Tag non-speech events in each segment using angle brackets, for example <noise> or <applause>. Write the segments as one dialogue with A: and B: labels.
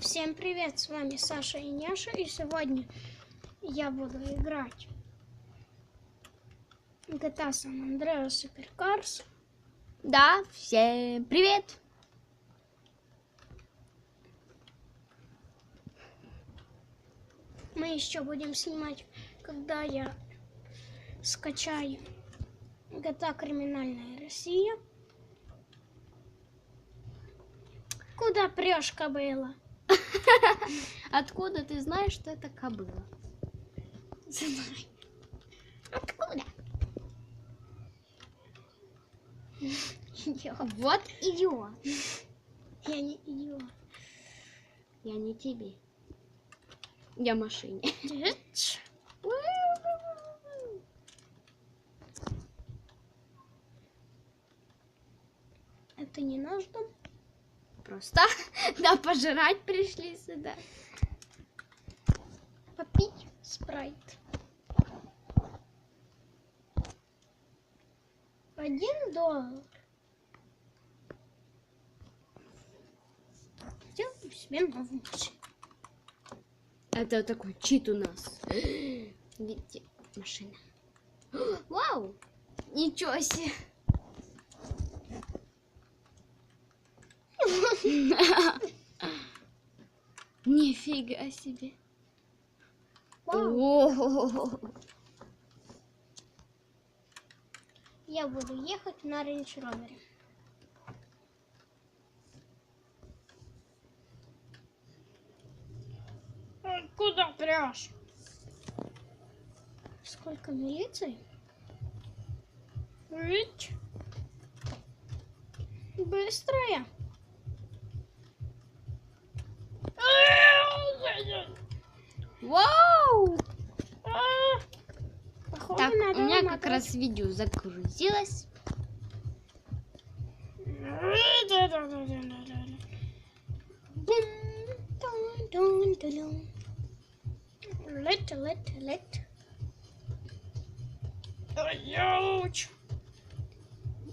A: Всем привет, с вами Саша и Няша, и сегодня я буду играть GTA San Andreas Supercars.
B: Да, всем привет!
A: Мы еще будем снимать, когда я скачаю GTA Криминальная Россия. Куда прешь, кобыла? <laughs>
B: Откуда ты знаешь, что это кобыла?
A: Знай. Откуда? Идиот.
B: Вот идиот.
A: Я не идиот.
B: Я не тебе. Я машине.
A: Это не наш дом.
B: Просто <laughs> да, пожрать пришли сюда.
A: Попить спрайт. Один доллар. Сделаю себе машину.
B: Это такой чит у нас. <gasps> Видите, машина. <gasps> Вау! Ничего себе! Нифига себе.
A: Я буду ехать на Рейндж Ровере. Куда прешь? Сколько милиции? Ведь быстрая.
B: Вау!
A: Походу,
B: Так, у меня как раз видео загрузилось.
A: Лет, лет, лет. Яуч.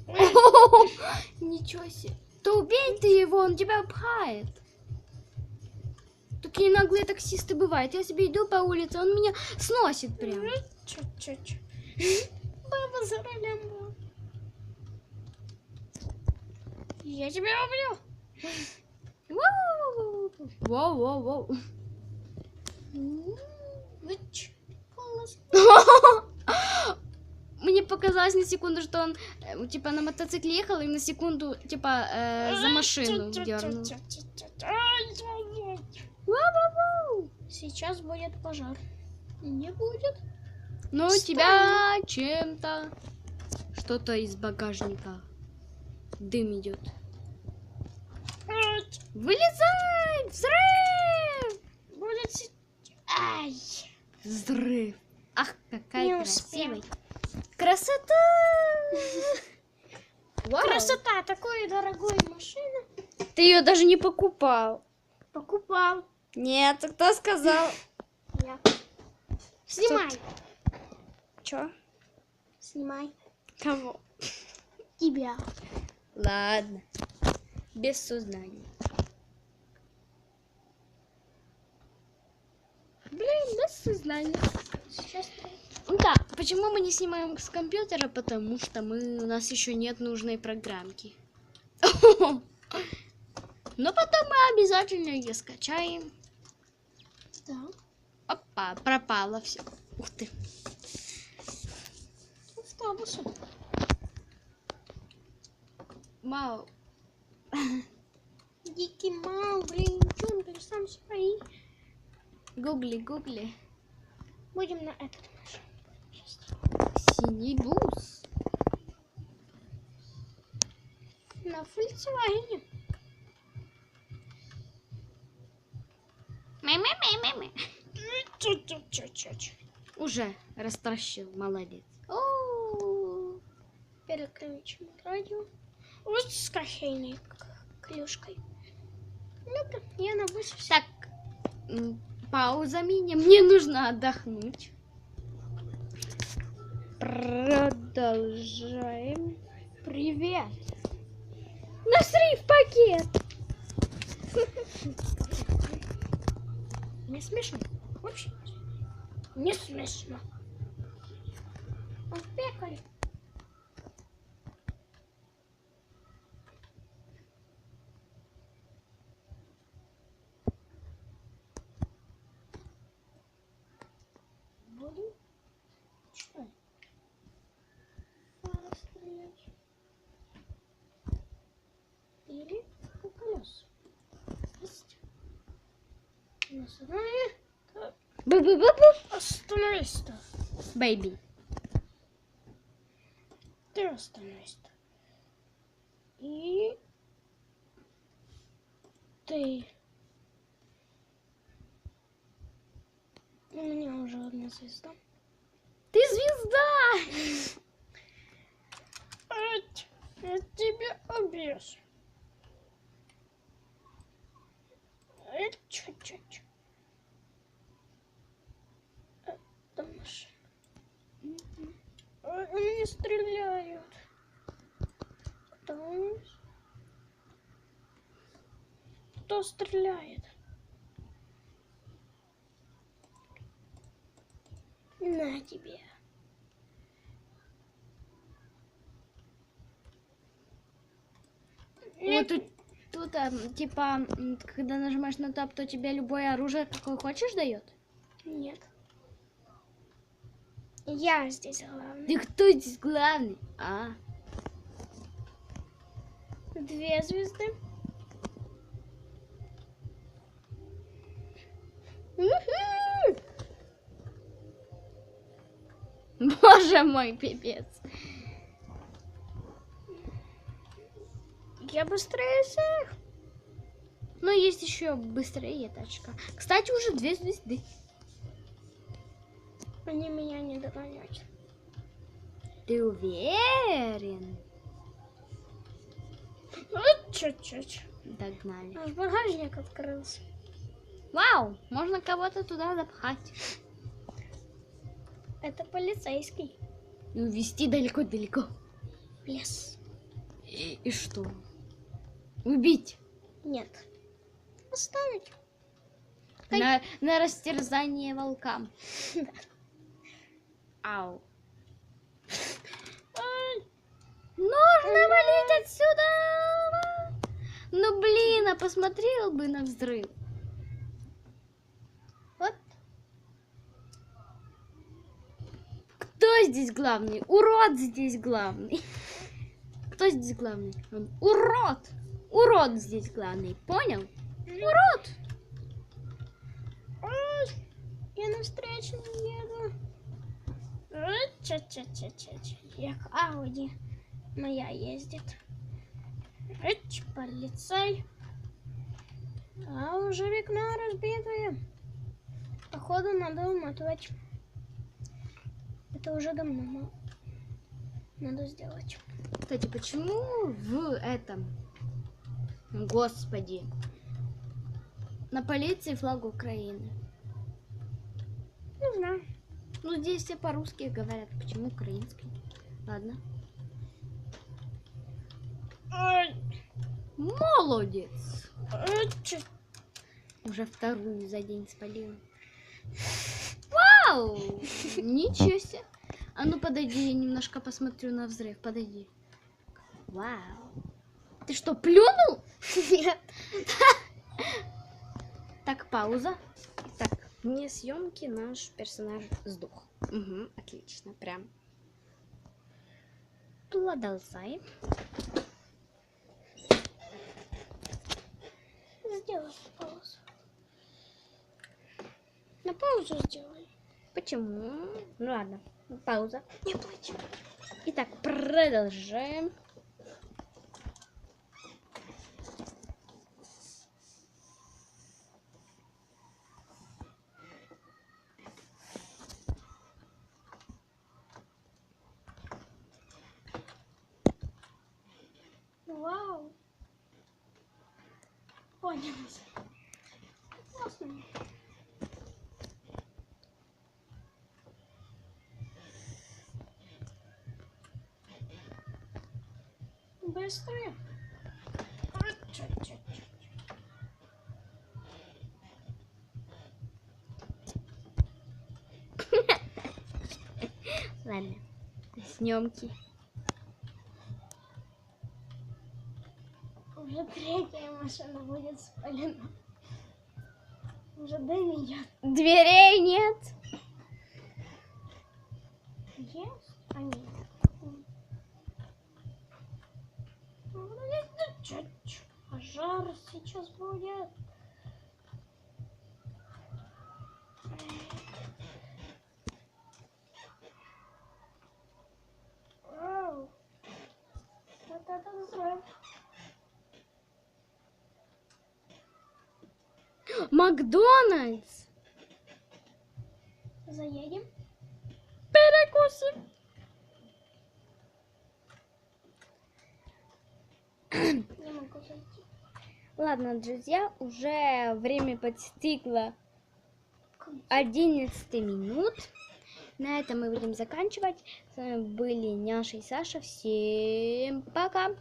A: <laughs>
B: Ничего себе. Да убей ты его, он тебя пхает. Такие наглые таксисты бывают. Я себе иду по улице, он меня сносит прям.
A: Чуть-чуть. Баба за рулем. Я тебя убью.
B: Воу, воу, воу, воу.
A: Выч. Голос. <laughs>
B: Мне показалось на секунду, что он э, типа на мотоцикле ехал и на секунду типа э, за машину дернул. Воу-воу-воу.
A: Сейчас будет пожар. Не будет.
B: Ну, у тебя чем-то что-то из багажника. Дым идет. Вылезай! Взрыв!
A: Будет... Ай.
B: Взрыв. Ах, какая
A: Не успел.
B: красивая. Красота! <laughs> Вау.
A: Красота такой дорогой машины.
B: Ты ее даже не покупал.
A: Покупал.
B: Нет, кто сказал?
A: Я. Снимай.
B: Чё?
A: Снимай.
B: Кого?
A: Тебя.
B: Ладно. Без сознания. Блин, без сознания.
A: Сейчас
B: Да, почему мы не снимаем с компьютера? Потому что мы, у нас еще нет нужной программки. <laughs> Но потом мы обязательно ее скачаем.
A: Да.
B: Опа, пропало все. Ух ты.
A: Автобусу.
B: Вау.
A: Дикий мал, блин, джунгли, сам свои.
B: Гугли, гугли.
A: Будем на этот машин.
B: Синий бус.
A: На Volkswagen.
B: Мэ-мэ-мэ-мэ-мэ. Уже растращил, молодец.
A: Переключим радио. Вот с кофейной клюшкой. Ну-ка, я на.
B: Так, пауза мини. Мне нужно отдохнуть. Продолжаем. Привет. Насри в пакет. <laughs>
A: Не смешно. Вообще не смешно. Опекали. Останови. Так,
B: Бу-бу-бу-бу.
A: Остановись-то.
B: Бэйби.
A: Ты остановись-то. И ты. У меня уже одна звезда.
B: Ты звезда!
A: Я тебя. Ать, чуть-чуть. Это машина. Они стреляют. Кто? Кто стреляет? На тебе.
B: Вот тут, тут а, типа, когда нажимаешь на тап, то тебе любое оружие, какое хочешь, дает?
A: Нет. Я здесь главный.
B: Ты кто здесь главный? А,
A: Две звезды.
B: Боже мой, пипец.
A: Я быстрее всех.
B: Но есть еще быстрее тачка. Кстати, уже две звезды.
A: Они меня не догоняют.
B: Ты уверен?
A: Вот чуть-чуть.
B: Догнали.
A: Наш багажник открылся.
B: Вау, можно кого-то туда запхать.
A: Это полицейский.
B: И увезти далеко-далеко.
A: В лес.
B: И, и что? Убить.
A: Нет. Оставить.
B: На, на растерзание волкам. <laughs> Ау.
A: Ай,
B: Нужно валить отсюда! Ну блин, а посмотрел бы на взрыв.
A: Вот.
B: Кто здесь главный? Урод здесь главный. Кто здесь главный? Он урод! Урод здесь главный, понял? Урод!
A: Ай, я на встречу не еду. Ча-ча-ча-ча-ча. Як Ауди моя ездит. Эч, полицай. А уже окно разбитое. Походу надо уматывать. Это уже давно надо сделать.
B: Кстати, почему в этом... Господи. На полиции флаг Украины.
A: Не знаю.
B: Ну, здесь все по-русски говорят. Почему украинский? Ладно. Молодец. Уже вторую за день спалил. Вау! Ничего себе. А ну подойди, я немножко посмотрю на взрыв. Подойди. Вау. Ты что, плюнул? <laughs>
A: Нет.
B: Так, пауза.
C: Вне съемки наш персонаж сдох.
B: Угу,
C: Отлично, прям.
B: Продолжай.
A: Сделай паузу. На паузу сделай.
B: Почему? Ну ладно, пауза.
A: Не плачь.
B: Итак, продолжаем.
A: Вау! Поднялся. Классно. Быстрее.
B: Ладно, снимки.
A: Уже третья машина будет спалена. Уже дым идет.
B: Дверей нет.
A: Есть? А нет. Ну, чуть-чуть. Пожар сейчас будет. Вау. Вот это взрыв.
B: Макдональдс.
A: Заедем.
B: Перекусим.
A: Не могу зайти.
B: Ладно, друзья, уже время подстигло 11 минут. На этом мы будем заканчивать. С вами были Няша и Саша. Всем пока!